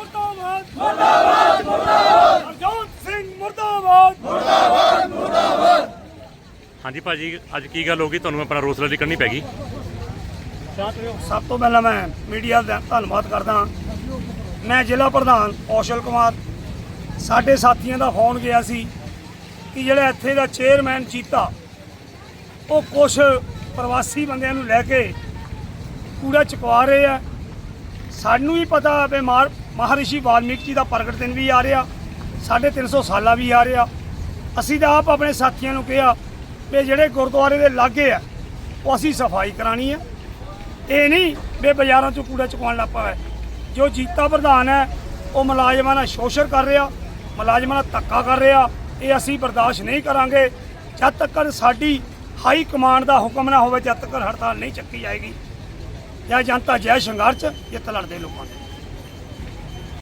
ਮੁਰਦਾਬਾਦ ਮੁਰਦਾਬਾਦ ਮੁਰਦਾਬਾਦ। ਹਾਂਜੀ ਭਾਜੀ ਅੱਜ ਕੀ ਗੱਲ ਹੋ ਗਈ? ਤੁਹਾਨੂੰ ਆਪਣਾ ਰੋਸ ਰੈਲੀ ਕਰਨੀ ਪੈ ਗਈ? ਸਭ ਤੋਂ ਪਹਿਲਾਂ ਮੈਂ ਮੀਡੀਆ ਦਾ ਧੰਨਵਾਦ ਕਰਦਾ ਮੈਂ ਜ਼ਿਲ੍ਹਾ ਪ੍ਰਧਾਨ ਔਸ਼ਲ ਕੁਮਾਰ। ਸਾਡੇ ਸਾਥੀਆਂ ਦਾ ਫੋਨ ਗਿਆ ਸੀ ਕਿ ਜਿਹੜਾ ਇੱਥੇ ਦਾ ਚੇਅਰਮੈਨ ਚੀਤਾ ਉਹ ਕੁਝ ਪ੍ਰਵਾਸੀ ਬੰਦਿਆਂ ਨੂੰ ਲੈ ਕੇ ਕੂੜਾ ਚੁਕਵਾ ਰਹੇ ਆ। ਸਾਨੂੰ ਵੀ ਪਤਾ ਵੀ ਮਾਰ ਮਹਾਰਿਸ਼ੀ ਵਾਲਮੀਕ ਜੀ ਦਾ ਪ੍ਰਗਟ ਦਿਨ ਵੀ ਆ ਰਿਹਾ, ਸਾਢੇ 300 ਸਾਲਾ ਵੀ ਆ ਰਿਹਾ। ਅਸੀਂ ਤਾਂ ਆਪ ਆਪਣੇ ਸਾਥੀਆਂ ਨੂੰ ਕਿਹਾ ਵੀ ਜਿਹੜੇ ਗੁਰਦੁਆਰੇ ਦੇ ਲਾਗੇ ਆ, ਉਹ ਅਸੀਂ ਸਫ਼ਾਈ ਕਰਾਣੀ ਹੈ ਇਹ ਨਹੀਂ ਵੀ ਬਾਜ਼ਾਰਾਂ ਚੋਂ ਕੂੜਾ ਚੁਕਾਉਣ ਲੱਗ ਪਿਆ ਜੋ ਜੀਤਾ ਪ੍ਰਧਾਨ ਹੈ, ਉਹ ਮੁਲਾਜ਼ਮਾਂ ਨਾਲ ਸ਼ੋਸ਼ਣ ਕਰ ਰਿਹਾ, ਮੁਲਾਜ਼ਮਾਂ ਨਾਲ ਧੱਕਾ ਕਰ ਰਿਹਾ, ਇਹ ਅਸੀਂ ਬਰਦਾਸ਼ਤ ਨਹੀਂ ਕਰਾਂਗੇ। ਜਦ ਤੱਕ ਸਾਡੀ ਹਾਈ ਕਮਾਂਡ ਦਾ ਹੁਕਮ ਨਾ ਹੋਵੇ, ਜਦ ਤੱਕ ਹੜਤਾਲ ਨਹੀਂ ਚੱਕੀ ਜਾਏਗੀ। ਜੈ ਜਨਤਾ ਜੈ ਸੰਘਰਸ਼ ਜਿੱਤ ਲੜਦੇ ਲੋਕਾਂ ਦੇ।